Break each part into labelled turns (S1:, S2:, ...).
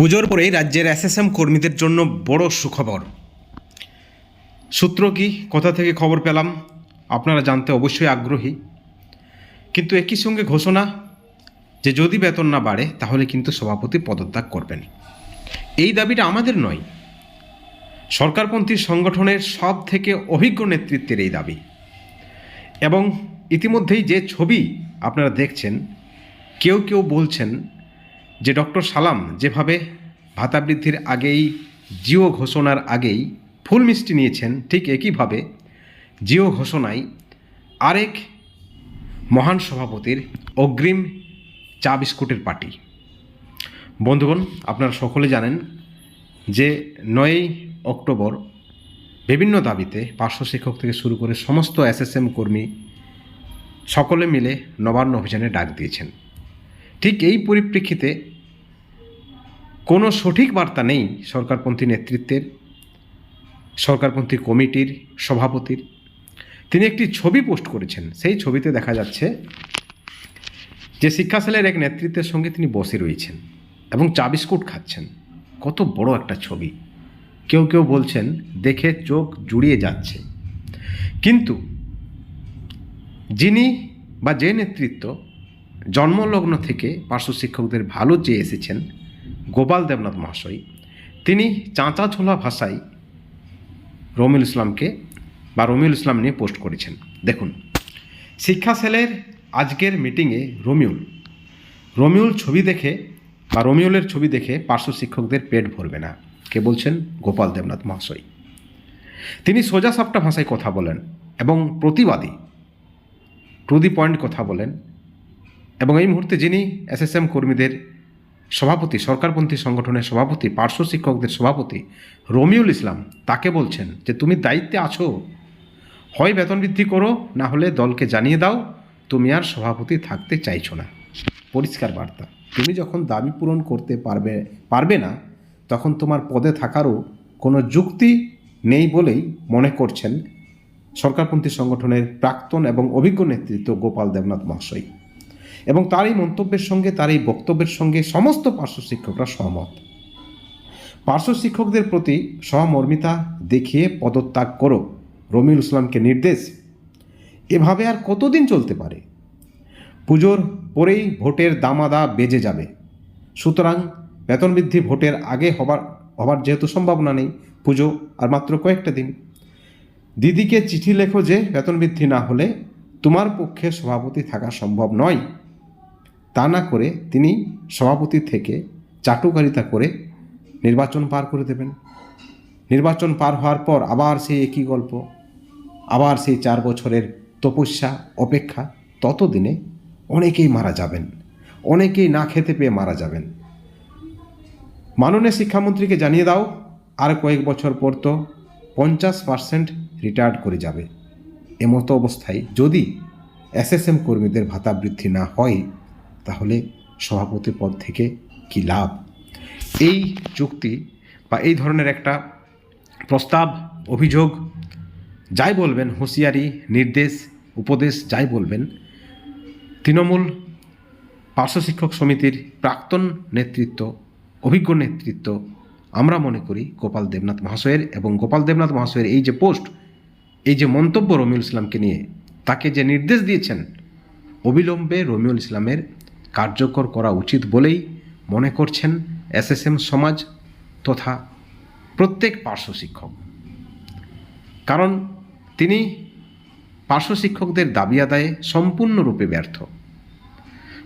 S1: পুজোর পরেই রাজ্যের এসএসএম কর্মীদের জন্য বড় সুখবর। সূত্র কি? কোথা থেকে খবর পেলাম? আপনারা জানতে অবশ্যই আগ্রহী। কিন্তু একই সঙ্গে ঘোষণা যে যদি বেতন না বাড়ে, তাহলে কিন্তু সভাপতি পদত্যাগ করবেন। এই দাবিটা আমাদের নয়। সরকারপন্থী সংগঠনের সব থেকে অভিজ্ঞ নেতৃত্বের এই দাবি। এবং ইতিমধ্যেই যে ছবি আপনারা দেখছেন, কেউ কেউ বলছেন যে ডক্টর সালাম যেভাবে ভাতা বৃদ্ধির আগেই জিও ঘোষণার আগেই ফুল মিষ্টি নিয়েছেন, ঠিক একইভাবে জিও ঘোষণায় আরেক মহান সভাপতির অগ্রিম চা বিস্কুটের পার্টি। বন্ধুগণ, আপনারা সকলে জানেন যে নয়ই অক্টোবর বিভিন্ন দাবিতে পার্শ্ব শিক্ষক থেকে শুরু করে সমস্ত এসএসএম কর্মী সকলে মিলে নবান্ন অভিযানে ডাক দিয়েছেন। ঠিক এই পরিপ্রেক্ষিতে কোনো সঠিক বার্তা নেই সরকারপন্থী নেতৃত্বের, সরকারপন্থী কমিটির, সভাপতির। তিনি একটি ছবি পোস্ট করেছেন। সেই ছবিতে দেখা যাচ্ছে যে শিক্ষা সেলের এক নেতৃত্বের সঙ্গে তিনি বসে রয়েছেন এবং চা বিস্কুট খাচ্ছেন। কত বড় একটা ছবি। কেউ কেউ বলছেন, দেখে চোখ জুড়িয়ে যাচ্ছে। কিন্তু যিনি বা যে নেতৃত্ব জন্মলগ্ন থেকে পার্শ্ব শিক্ষকদের ভালো চেয়ে এসেছেন গোপাল দেবনাথ মহাশয়, তিনি চাঁচা ছোলা ভাষায় রমিউল ইসলামকে বা রমিউল ইসলাম নিয়ে পোস্ট করেছেন। দেখুন, শিক্ষা সেলের আজকের মিটিংয়ে রমিউল রমিউল ছবি দেখে বা রমিউলের ছবি দেখে পার্শ্ব শিক্ষকদের পেট ভরবে না, কে বলছেন গোপাল দেবনাথ মহাশয়। তিনি সোজা সাপটা ভাষায় কথা বলেন এবং প্রতিবাদী টু দি পয়েন্ট কথা বলেন এবং এই মুহূর্তে যিনি এসএসএম কর্মীদের সভাপতি, সরকারপন্থী সংগঠনের সভাপতি, পার্শ্ব শিক্ষকদের সভাপতি রমিউল ইসলাম তাকে বলছেন যে, তুমি দায়িত্বে আছো। হয় বেতন বৃদ্ধি করো, না হলে দলকে জানিয়ে দাও, তুমি আর সভাপতি থাকতে চাইছো না। পরিষ্কার বার্তা। তুমি যখন দাবি পূরণ করতে পারবে পারবে না, তখন তোমার পদে থাকারও কোনো যুক্তি নেই বলেই মনে করছেন সরকারপন্থী সংগঠনের প্রাক্তন এবং অভিজ্ঞ নেতৃত্ব গোপাল দেবনাথ মহাশয়। এবং তার এই মন্তব্যের সঙ্গে তার এই বক্তব্যের সঙ্গে সমস্ত পার্শ্ব শিক্ষকরা সহমত। পার্শ্ব শিক্ষকদের প্রতি সহমর্মিতা দেখিয়ে পদত্যাগ করো, রমিউল ইসলামকে নির্দেশ। এভাবে আর কতদিন চলতে পারে? পুজোর পরেই ভোটের দামাদা বেজে যাবে। সুতরাং বেতন বৃদ্ধি ভোটের আগে হবার হবার যেহেতু সম্ভাবনা নেই, পুজো আর মাত্র কয়েকটা দিন। দিদিকে চিঠি লেখো যে, বেতন বৃদ্ধি না হলে তোমার পক্ষে সভাপতি থাকা সম্ভব নয়। তা না করে তিনি সভাপতি থেকে চাটুকারিতা করে নির্বাচন পার করে দেবেন। নির্বাচন পার হওয়ার পর আবার সেই একই গল্প, আবার সেই চার বছরের তপস্যা, অপেক্ষা, ততদিনে অনেকেই মারা যাবেন, অনেকেই না খেতে পেয়ে মারা যাবেন। মাননীয় শিক্ষামন্ত্রীকে জানিয়ে দাও, আর কয়েক বছর পর তো পঞ্চাশ পার্সেন্ট রিটায়ার্ড করে যাবে। এমতো অবস্থায় যদি এসএসএম কর্মীদের ভাতা বৃদ্ধি না হয় তাহলে সভাপতি পদ থেকে কি লাভ? এই চুক্তি বা এই ধরনের একটা প্রস্তাব, অভিযোগ, যাই বলবেন, হুঁশিয়ারি, নির্দেশ, উপদেশ, যাই বলবেন, তৃণমূল পার্শ্ব শিক্ষক সমিতির প্রাক্তন নেতৃত্ব, অভিজ্ঞ নেতৃত্ব, আমরা মনে করি গোপাল দেবনাথ মহাশয়ের এবং গোপাল দেবনাথ মহাশয়ের এই যে পোস্ট, এই যে মন্তব্য রমিউল ইসলামকে নিয়ে, তাকে যে নির্দেশ দিয়েছেন, অবিলম্বে রমিউল ইসলামের কার্যকর করা উচিত বলেই মনে করছেন এসএসএম সমাজ তথা প্রত্যেক পার্শ্ব শিক্ষক। কারণ তিনি পার্শ্ব শিক্ষকদের দাবি আদায়ে সম্পূর্ণরূপে ব্যর্থ।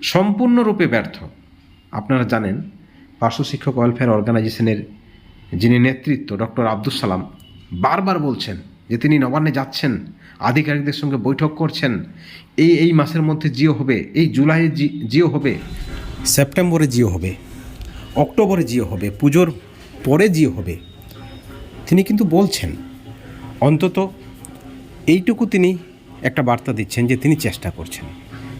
S1: সম্পূর্ণরূপে ব্যর্থ। আপনারা জানেন, পার্শ্ব শিক্ষক ওয়েলফেয়ার অর্গানাইজেশনের যিনি নেতৃত্ব, ডক্টর আব্দুল সালাম, বারবার বলছেন যে তিনি নবান্নে যাচ্ছেন। আধিকারিকদের সঙ্গে বৈঠক করছেন। এই এই মাসের মধ্যে জিও হবে, এই জুলাইয়ে জিও হবে। সেপ্টেম্বরে জিও হবে, অক্টোবরে জিও হবে, পুজোর পরে জিও হবে। তিনি কিন্তু বলছেন, অন্তত এইটুকু তিনি একটা বার্তা দিচ্ছেন যে তিনি চেষ্টা করছেন।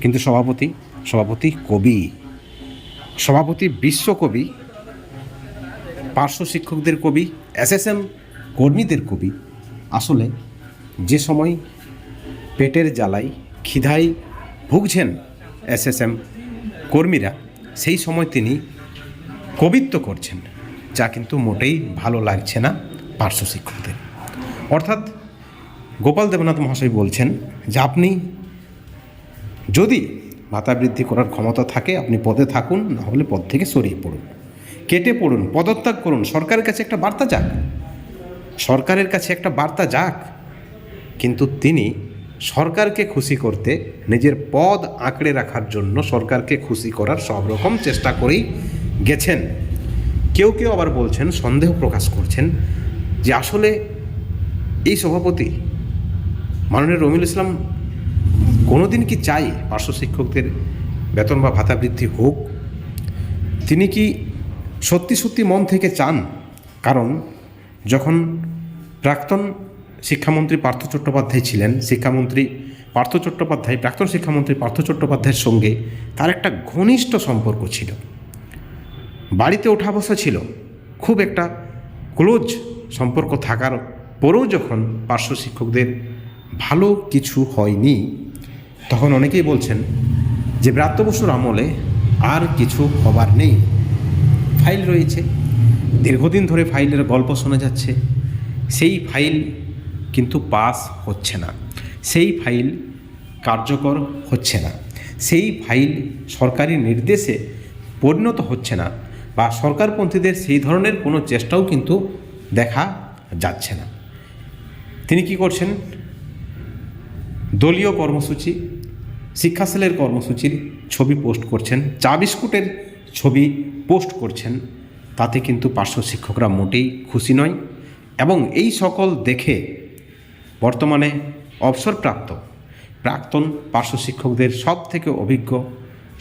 S1: কিন্তু সভাপতি সভাপতি কবি, সভাপতি বিশ্বকবি পার্শ্ব শিক্ষকদের কবি, এসএসএম কর্মীদের কবি, আসলে যে সময় পেটের জ্বালাই খিদায় ভুগছেন এসএসএম কর্মীরা। সেই সময় তিনি কবিত্ব করছেন, যা কিন্তু মোটেই ভালো লাগছে না পার্শ্ব শিক্ষকদের। অর্থাৎ গোপাল দেবনাথ মহাশয় বলছেন যে আপনি যদি ভাতা বৃদ্ধি করার ক্ষমতা থাকে, আপনি পদে থাকুন, না হলে পদ থেকে সরিয়ে পড়ুন। কেটে পড়ুন, পদত্যাগ করুন, সরকারের কাছে একটা বার্তা যাক। সরকারের কাছে একটা বার্তা যাক। কিন্তু তিনি সরকারকে খুশি করতে, নিজের পদ আঁকড়ে রাখার জন্য সরকারকে খুশি করার সব রকম চেষ্টা করেই গেছেন। কেউ কেউ আবার বলছেন, সন্দেহ প্রকাশ করছেন যে আসলে এই সভাপতি মাননীয় রমিল ইসলাম কোনোদিন কি চাই পার্শ্ব শিক্ষকদের বেতন বা ভাতা বৃদ্ধি হোক? তিনি কি সত্যি সত্যি মন থেকে চান? কারণ যখন প্রাক্তন শিক্ষামন্ত্রী পার্থ চট্টোপাধ্যায় ছিলেন। শিক্ষামন্ত্রী পার্থ চট্টোপাধ্যায়, প্রাক্তন শিক্ষামন্ত্রী পার্থ চট্টোপাধ্যায়ের সঙ্গে তার একটা ঘনিষ্ঠ সম্পর্ক ছিল। বাড়িতে ওঠা বসা ছিল। খুব একটা ক্লোজ সম্পর্ক থাকার পরেও যখন পার্শ্ব শিক্ষকদের ভালো কিছু হয়নি, তখন অনেকেই বলছেন যে ব্রাত্য বসুর আমলে আর কিছু হবার নেই। ফাইল রয়েছে। দীর্ঘদিন ধরে ফাইলের গল্প শোনা যাচ্ছে। সেই ফাইল কিন্তু পাস হচ্ছে না। সেই ফাইল কার্যকর হচ্ছে না। সেই ফাইল সরকারি নির্দেশে পরিণত হচ্ছে না বা সরকারপন্থীদের সেই ধরনের কোনো চেষ্টাও কিন্তু দেখা যাচ্ছে না। তিনি কি করছেন? দলীয় কর্মসূচি, শিক্ষা সেলের কর্মসূচির ছবি পোস্ট করছেন, চা বিস্কুটের ছবি পোস্ট করছেন। তাতে কিন্তু পার্শ্ব শিক্ষকরা মোটেই খুশি নয় এবং এই সকল দেখে বর্তমানে অবসরপ্রাপ্ত প্রাক্তন পার্শ্ব শিক্ষকদের সব থেকে অভিজ্ঞ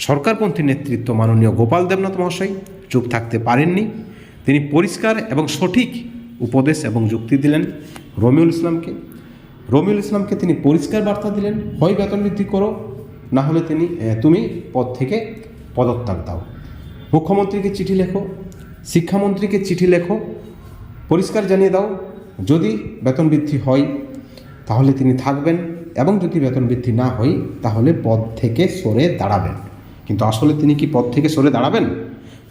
S1: সরকারপন্থী নেতৃত্ব মাননীয় গোপাল দেবনাথ মহাশয় চুপ থাকতে পারেননি। তিনি পরিষ্কার এবং সঠিক উপদেশ এবং যুক্তি দিলেন রমিউল ইসলামকে। রমিউল ইসলামকে তিনি পরিষ্কার বার্তা দিলেন, হয় বেতন বৃদ্ধি করো, না হলে তিনি তুমি পদ থেকে পদত্যাগ দাও। মুখ্যমন্ত্রীকে চিঠি লেখো, শিক্ষামন্ত্রীকে চিঠি লেখো, পরিষ্কার জানিয়ে দাও, যদি বেতন বৃদ্ধি হয় তাহলে তিনি থাকবেন এবং যদি বেতন বৃদ্ধি না হয়, তাহলে পদ থেকে সরে দাঁড়াবেন। কিন্তু আসলে তিনি কি পদ থেকে সরে দাঁড়াবেন?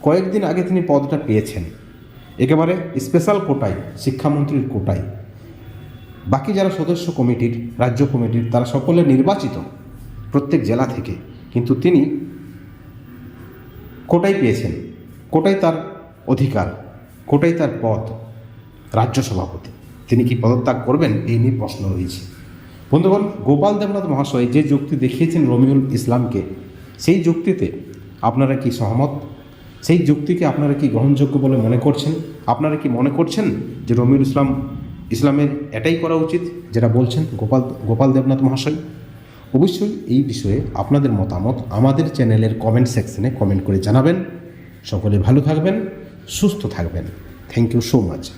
S1: কয়েকদিন আগে তিনি পদটা পেয়েছেন। একেবারে স্পেশাল কোটায়, শিক্ষামন্ত্রীর কোটায়। বাকি যারা সদস্য কমিটির, রাজ্য কমিটির, তারা সকলে নির্বাচিত প্রত্যেক জেলা থেকে। কিন্তু তিনি কোটাই পেয়েছেন। কোটাই তার অধিকার কোটাই তার পদ রাজ্য সভাপতি। তিনি কি পদত্যাগ করবেন? এই নিয়ে প্রশ্ন রয়েছে। বন্ধুগণ, গোপাল দেবনাথ মহাশয় যে যুক্তি দেখিয়েছেন রমিউল ইসলামকে, সেই যুক্তিতে আপনারা কি সহমত? সেই যুক্তিকে আপনারা কি গ্রহণযোগ্য বলে মনে করছেন? আপনারা কি মনে করছেন যে রমিউল ইসলাম, ইসলামের এটাই করা উচিত যেটা বলছেন গোপাল গোপাল দেবনাথ মহাশয়? অবশ্যই এই বিষয়ে আপনাদের মতামত আমাদের চ্যানেলের কমেন্ট সেকশনে কমেন্ট করে জানাবেন। সকলে ভালো থাকবেন, সুস্থ থাকবেন। Thank you so much.